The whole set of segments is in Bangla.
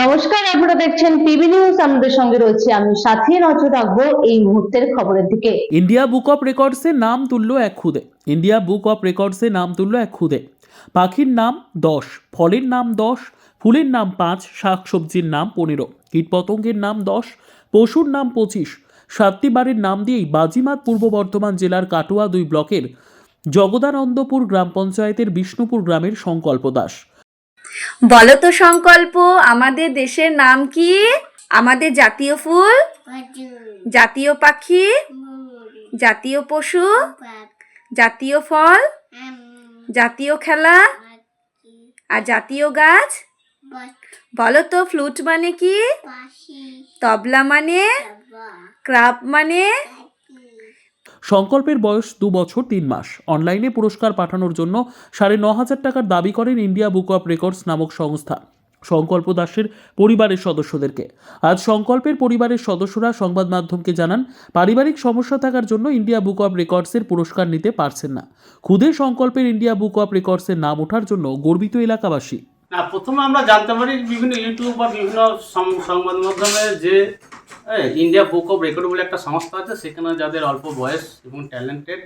নমস্কার, আপনারা দেখছেন টিভি নিউজ আমাদের সঙ্গে রয়েছে আমি সাথী নজর রাখব এই মুহূর্তের খবরের দিকে। ইন্ডিয়া বুক অফ রেকর্ডসে নাম তুলল এক খুদে। ইন্ডিয়া বুক অফ রেকর্ডসে নাম তুলল এক খুদে। পাখির নাম দশ, ফলের নাম দশ, ফুলের নাম পাঁচ, শাকসবজির নাম পনেরো, কীটপতঙ্গের নাম দশ, পশুর নাম পঁচিশ, সাতটি বাড়ির নাম দিয়েই বাজিমাত পূর্ব বর্ধমান জেলার কাটোয়া দুই ব্লকের জগদানন্দপুর গ্রাম পঞ্চায়েতের বিষ্ণুপুর গ্রামের সংকল্প দাস। বলো তো সংকল্প আমাদের দেশের নাম কি? আমাদের জাতীয় ফুল? জাতীয় পাখি? জাতীয় পশু? জাতীয় ফল? জাতীয় খেলা? আর জাতীয় গাছ? বলো তো ফ্লুট মানে কি? তবলা মানে? ক্রাপ মানে? সংকল্পের বয়স দু বছর তিন মাস। অনলাইনে পুরস্কার পাঠানোর জন্য সাড়ে ন হাজার টাকার দাবি করেন ইন্ডিয়া বুক অফ রেকর্ডস নামক সংস্থা, সংকল্প দাসের পরিবারের সদস্যদেরকে। আজ সংকল্পের পরিবারের সদস্যরা সংবাদ মাধ্যমকে জানান, পারিবারিক সমস্যা থাকার জন্য ইন্ডিয়া বুক অফ রেকর্ডসের পুরস্কার নিতে পারছেন না। খুদে সংকল্পের ইন্ডিয়া বুক অফ রেকর্ডসের নাম ওঠার জন্য গর্বিত এলাকাবাসী। প্রথমে আমরা জানতে পারি বিভিন্ন ইউটিউব বা বিভিন্ন সংবাদ মাধ্যমে যে ইন্ডিয়া বুক অফ রেকর্ড বলে একটা সংস্থা আছে, সেখানে যাদের অল্প বয়স এবং ট্যালেন্টেড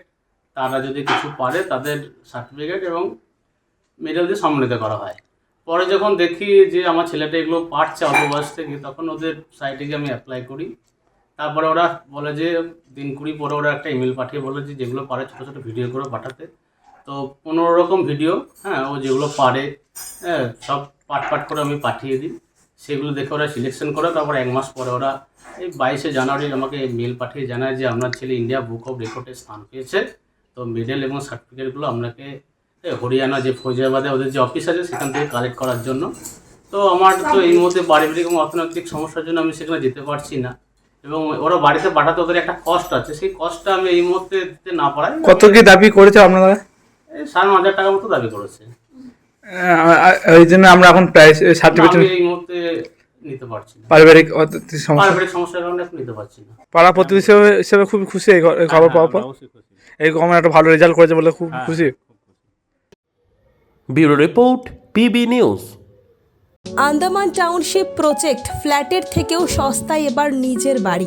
তারা যদি কিছু পারে, তাদের সার্টিফিকেট এবং মেডেল দিয়ে সম্মানিত করা হয়। পরে যখন দেখি যে আমার ছেলেটা এগুলো পারছে অল্প বয়স থেকে, তখন ওদের সাইটে গিয়ে আমি অ্যাপ্লাই করি। তারপরে ওরা বলে যে, দিন কুড়ি পরে ওরা একটা ইমেল পাঠিয়ে বলে যে, যেগুলো পারে ছোটো ছোটো ভিডিও করে পাঠাতে। তো পনেরো রকম ভিডিও হ্যাঁ ও যেগুলো পারে হ্যাঁ সব পাট পাট করে আমি পাঠিয়ে দিই। সেগুলো দেখে ওরা সিলেকশন করে তারপর এক মাস পরে ওরা এই বাইশে জানুয়ারি আমাকে মেল পাঠিয়ে জানায় যে আপনার ছেলে ইন্ডিয়া বুক অফ রেকর্ডে স্থান পেয়েছে। তো মেডেল এবং সার্টিফিকেটগুলো আপনাকে হরিয়ানা যে ফৈজাবাদে ওদের যে অফিস আছে সেখান থেকে কালেক্ট করার জন্য। তো আমার তো এই মুহূর্তে পারিবারিক এবং অর্থনৈতিক সমস্যার জন্য আমি সেখানে যেতে পারছি না। এবং ওরা বাড়িতে পাঠাতে ওদের একটা কষ্ট আছে। সেই কষ্টটা আমি এই মুহূর্তে দিতে না পারাই কত কি দাবি করেছে আপনারা? এই সাড়ে হাজার টাকার মতো দাবি করেছে। এই জন্য আমরা এখন প্রাইস না, সার্টিফিকেট এই মুহূর্তে নিতে পারছি না। পারিবারিক অত- সমস্যা। পারিবারিক সমস্যার কারণে এখন নিতে পারছি না। পাড়া প্রতিবেশী হিসেবে খুব খুশি এই খবর পাওয়ার পর। হ্যাঁ, অবশ্যই খুশি। এই আমার একটা ভালো রেজাল্ট করেছে বলে খুব হ্যাঁ। খুশি। Bureau report PB news. Andaman township project ফ্ল্যাটের থেকেও সস্তায় এবার নিজের বাড়ি।